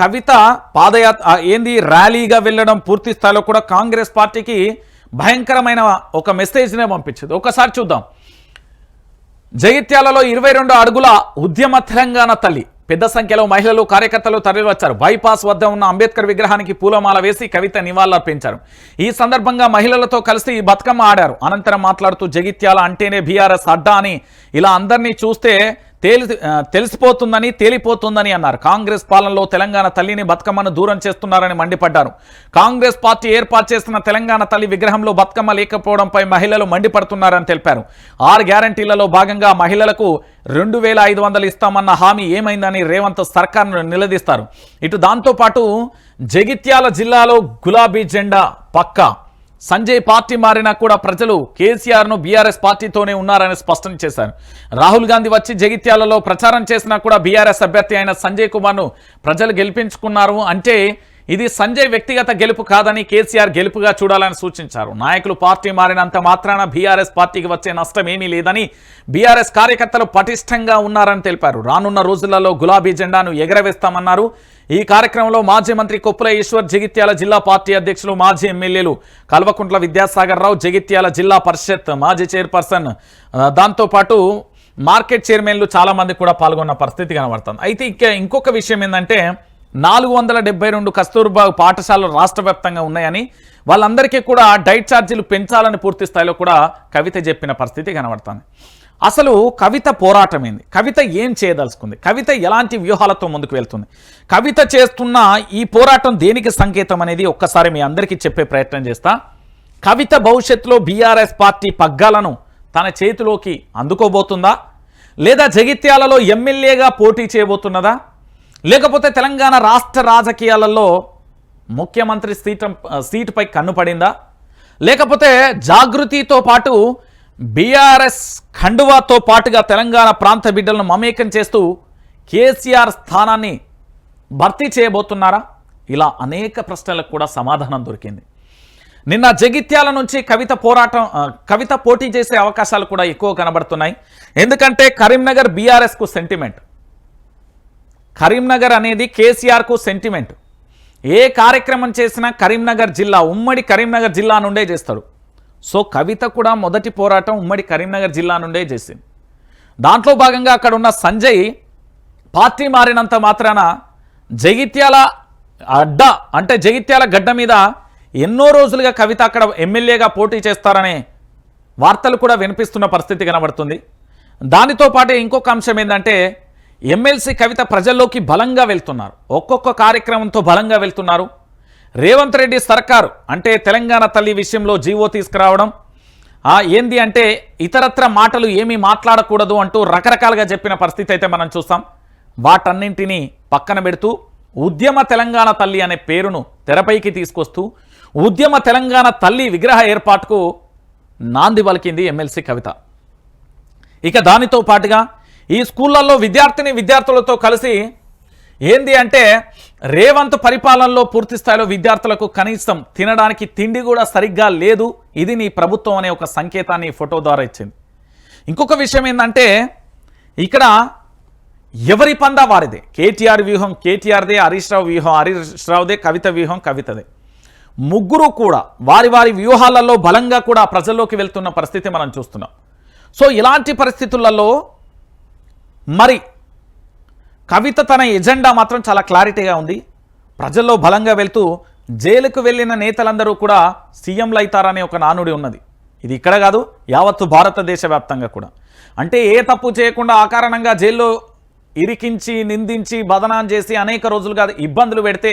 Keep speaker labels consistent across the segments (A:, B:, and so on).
A: కవిత పాదయాత్ర ఏంది ర్యాలీగా వెళ్ళడం పూర్తి స్థాయిలో కూడా కాంగ్రెస్ పార్టీకి భయంకరమైన ఒక మెసేజ్నే పంపించింది. ఒకసారి చూద్దాం. జగిత్యాలలో ఇరవై రెండు అడుగుల ఉద్యమ తెలంగాణ తల్లి. పెద్ద సంఖ్యలో మహిళలు కార్యకర్తలు తరలివచ్చారు. బైపాస్ వద్ద ఉన్న అంబేద్కర్ విగ్రహానికి పూలమాల వేసి కవిత నివాళులర్పించారు. ఈ సందర్భంగా మహిళలతో కలిసి బతుకమ్మ ఆడారు. అనంతరం మాట్లాడుతూ జగిత్యాల అంటేనే బీఆర్ఎస్ అడ్డా అని ఇలా అందరినీ చూస్తే తేలి తెలిసిపోతుందని తేలిపోతుందని అన్నారు. కాంగ్రెస్ పాలనలో తెలంగాణ తల్లిని బతుకమ్మను దూరం చేస్తున్నారని మండిపడ్డారు. కాంగ్రెస్ పార్టీ ఏర్పాటు చేసిన తెలంగాణ తల్లి విగ్రహంలో బతుకమ్మ లేకపోవడంపై మహిళలు మండిపడుతున్నారని తెలిపారు. ఆరు గ్యారంటీలలో భాగంగా మహిళలకు రెండు వేల ఐదు వందలు ఇస్తామన్న హామీ ఏమైందని రేవంత్ సర్కార్ను నిలదీస్తారు. ఇటు దాంతోపాటు జగిత్యాల జిల్లాలో గులాబీ జెండా పక్కా. సంజయ్ పార్టీ మారినా కూడా ప్రజలు కేసీఆర్ను బీఆర్ఎస్ పార్టీతోనే ఉన్నారని స్పష్టం చేశారు. రాహుల్ గాంధీ వచ్చి జగిత్యాలలో ప్రచారం చేసినా కూడా బీఆర్ఎస్ అభ్యర్థి అయిన సంజయ్ కుమార్ను ప్రజలు గెలిపించుకున్నారు. అంటే ఇది సంజయ్ వ్యక్తిగత గెలుపు కాదని కేసీఆర్ గెలుపుగా చూడాలని సూచించారు. నాయకులు పార్టీ మారినంత మాత్రాన బీఆర్ఎస్ పార్టీకి వచ్చే నష్టం ఏమీ లేదని బీఆర్ఎస్ కార్యకర్తలు పటిష్టంగా ఉన్నారని తెలిపారు. రానున్న రోజులలో గులాబీ జెండాను ఎగరవేస్తామన్నారు. ఈ కార్యక్రమంలో మాజీ మంత్రి కొప్పుల ఈశ్వర్ జగిత్యాల జిల్లా పార్టీ అధ్యక్షులు మాజీ ఎమ్మెల్యేలు కల్వకుంట్ల విద్యాసాగర్ రావు జగిత్యాల జిల్లా పరిషత్ మాజీ చైర్పర్సన్. దాంతోపాటు మార్కెట్ చైర్మన్లు చాలామంది కూడా పాల్గొన్న పరిస్థితి కనబడుతుంది. అయితే ఇక ఇంకొక విషయం ఏంటంటే నాలుగు వందల డెబ్బై రెండు కస్తూర్బా పాఠశాలలు రాష్ట్ర వ్యాప్తంగా ఉన్నాయని వాళ్ళందరికీ కూడా డైట్ ఛార్జీలు పెంచాలని పూర్తి స్థాయిలో కూడా కవిత చెప్పిన పరిస్థితి కనబడుతుంది. అసలు కవిత పోరాటం ఏంది కవిత ఏం చేయదలుచుకుంది? కవిత ఎలాంటి వ్యూహాలతో ముందుకు వెళ్తుంది? కవిత చేస్తున్న ఈ పోరాటం దేనికి సంకేతం అనేది ఒక్కసారి మీ అందరికీ చెప్పే ప్రయత్నం చేస్తా. కవిత భవిష్యత్తులో బీఆర్ఎస్ పార్టీ పగ్గాలను తన చేతిలోకి అందుకోబోతుందా? లేదా జగిత్యాలలో ఎమ్మెల్యేగా పోటీ చేయబోతున్నదా? లేకపోతే తెలంగాణ రాష్ట్ర రాజకీయాలలో ముఖ్యమంత్రి సీటం సీటుపై కన్ను పడిందా? లేకపోతే జాగృతితో పాటు బీఆర్ఎస్ ఖండువాతో పాటుగా తెలంగాణ ప్రాంత బిడ్డలను మమేకం చేస్తూ కేసీఆర్ స్థానాన్ని భర్తీ చేయబోతున్నారా? ఇలా అనేక ప్రశ్నలకు కూడా సమాధానం దొరికింది. నిన్న జగిత్యాల నుంచి కవిత పోరాటం కవిత పోటీ చేసే అవకాశాలు కూడా ఎక్కువ కనబడుతున్నాయి. ఎందుకంటే కరీంనగర్ బీఆర్ఎస్కు సెంటిమెంట్ కరీంనగర్ అనేది కేసీఆర్కు సెంటిమెంట్ ఏ కార్యక్రమం చేసినా కరీంనగర్ జిల్లా ఉమ్మడి కరీంనగర్ జిల్లా నుండే చేస్తాడు సో కవిత కూడా మొదటి పోరాటం ఉమ్మడి కరీంనగర్ జిల్లా నుండే చేసింది. దాంట్లో భాగంగా అక్కడ ఉన్న సంజయ్ పార్టీ మారినంత మాత్రాన జగిత్యాల అడ్డ అంటే జగిత్యాల గడ్డ మీద ఎన్నో రోజులుగా కవిత అక్కడ ఎమ్మెల్యేగా పోటీ చేస్తారనే వార్తలు కూడా వినిపిస్తున్న పరిస్థితి కనబడుతుంది. దానితో పాటే ఇంకొక అంశం ఏంటంటే ఎమ్మెల్సీ కవిత ప్రజల్లోకి బలంగా వెళ్తున్నారు. ఒక్కొక్క కార్యక్రమంతో బలంగా వెళ్తున్నారు. రేవంత్ రెడ్డి సర్కారు అంటే తెలంగాణ తల్లి విషయంలో జీవో తీసుకురావడం. ఏంది అంటే ఇతరత్ర మాటలు ఏమీ మాట్లాడకూడదు అంటూ రకరకాలుగా చెప్పిన పరిస్థితి అయితే మనం చూస్తాం. వాటన్నింటినీ పక్కన పెడుతూ ఉద్యమ తెలంగాణ తల్లి అనే పేరును తెరపైకి తీసుకొస్తూ ఉద్యమ తెలంగాణ తల్లి విగ్రహ ఏర్పాటుకు నాంది పలికింది ఎమ్మెల్సీ కవిత. ఇక దానితో పాటుగా ఈ స్కూళ్ళల్లో విద్యార్థిని విద్యార్థులతో కలిసి ఏంది అంటే రేవంత్ పరిపాలనలో పూర్తి స్థాయిలో విద్యార్థులకు కనీసం తినడానికి తిండి కూడా సరిగ్గా లేదు. ఇది నీ ప్రభుత్వం అనే ఒక సంకేతాన్ని ఫోటో ద్వారా ఇచ్చింది. ఇంకొక విషయం ఏంటంటే ఇక్కడ ఎవరి పందా వారిదే? కేటీఆర్ వ్యూహం కేటీఆర్దే హరీష్ రావు వ్యూహం హరీష్ రావుదే కవిత వ్యూహం కవితదే. ముగ్గురు కూడా వారి వారి వ్యూహాలలో బలంగా కూడా ప్రజల్లోకి వెళ్తున్న పరిస్థితి మనం చూస్తున్నాం. సో ఇలాంటి పరిస్థితులలో మరి కవిత తన ఎజెండా మాత్రం చాలా క్లారిటీగా ఉంది. ప్రజల్లో బలంగా వెళ్తూ జైలుకు వెళ్ళిన నేతలందరూ కూడా సీఎంలు అవుతారనే ఒక నానుడి ఉన్నది. ఇది ఇక్కడ కాదు యావత్తు భారతదేశ వ్యాప్తంగా కూడా. అంటే ఏ తప్పు చేయకుండా ఆ కారణంగా జైల్లో ఇరికించి నిందించి బదనాం చేసి అనేక రోజులుగా ఇబ్బందులు పెడితే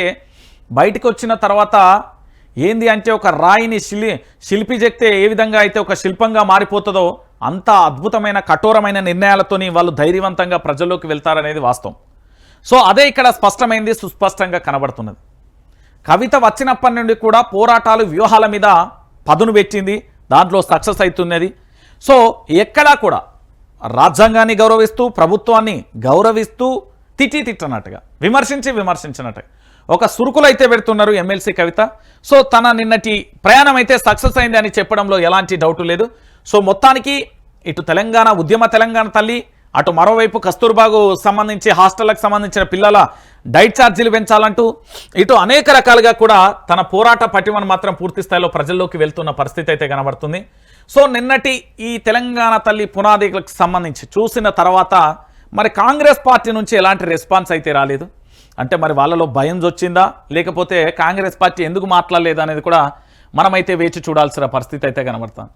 A: బయటకు వచ్చిన తర్వాత ఏంది అంటే ఒక రాయిని శిలి శిల్పి చెక్తే ఏ విధంగా అయితే ఒక శిల్పంగా మారిపోతుందో అంత అద్భుతమైన కఠోరమైన నిర్ణయాలతోని వాళ్ళు ధైర్యవంతంగా ప్రజల్లోకి వెళ్తారనేది వాస్తవం. సో అదే ఇక్కడ స్పష్టమైంది సుస్పష్టంగా కనబడుతున్నది. కవిత వచ్చినప్పటి నుండి కూడా పోరాటాలు వ్యూహాల మీద పదును పెట్టింది దాంట్లో సక్సెస్ అవుతున్నది. సో ఎక్కడా కూడా రాజ్యాంగాన్ని గౌరవిస్తూ ప్రభుత్వాన్ని గౌరవిస్తూ తిట్టి తిట్టనట్టుగా విమర్శించి విమర్శించినట్టుగా. ఒక సురుకులు అయితే పెడుతున్నారు ఎమ్మెల్సీ కవిత. సో తన నిన్నటి ప్రయాణం అయితే సక్సెస్ అయింది అని చెప్పడంలో ఎలాంటి డౌట్ లేదు. సో మొత్తానికి ఇటు తెలంగాణ ఉద్యమ తెలంగాణ తల్లి అటు మరోవైపు కస్తూర్బాకు సంబంధించి హాస్టళ్ళకు సంబంధించిన పిల్లల డైట్ ఛార్జీలు పెంచాలంటూ ఇటు అనేక రకాలుగా కూడా తన పోరాట పటిమను మాత్రం పూర్తి స్థాయిలో ప్రజల్లోకి వెళ్తున్న పరిస్థితి అయితే కనబడుతుంది. సో నిన్నటి ఈ తెలంగాణ తల్లి పునాదిలకు సంబంధించి చూసిన తర్వాత మరి కాంగ్రెస్ పార్టీ నుంచి ఎలాంటి రెస్పాన్స్ అయితే రాలేదు. అంటే మరి వాళ్ళలో భయం వచ్చిందా లేకపోతే కాంగ్రెస్ పార్టీ ఎందుకు మాట్లాడలేదు అనేది కూడా మనమైతే వేచి చూడాల్సిన పరిస్థితి అయితే కనబడుతుంది.